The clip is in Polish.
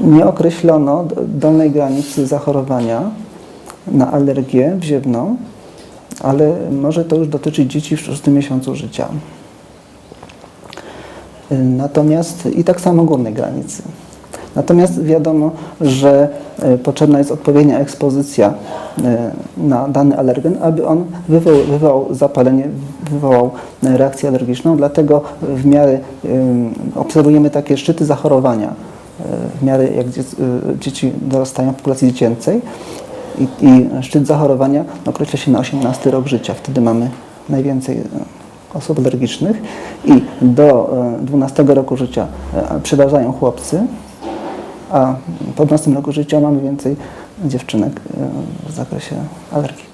Nie określono dolnej granicy zachorowania na alergię wziewną, ale może to już dotyczyć dzieci w szóstym miesiącu życia. Natomiast i tak samo górnej granicy. Natomiast wiadomo, że y, potrzebna jest odpowiednia ekspozycja y, na dany alergen, aby on wywoł, wywołał zapalenie, wywołał y, reakcję alergiczną. Dlatego w miarę obserwujemy takie szczyty zachorowania w miarę jak y, dzieci dorastają w populacji dziecięcej i, i szczyt zachorowania określa się na 18 rok życia. Wtedy mamy najwięcej y, osób alergicznych i do y, 12 roku życia y, przeważają chłopcy, a po 12 roku życia mamy więcej dziewczynek y, w zakresie alergii.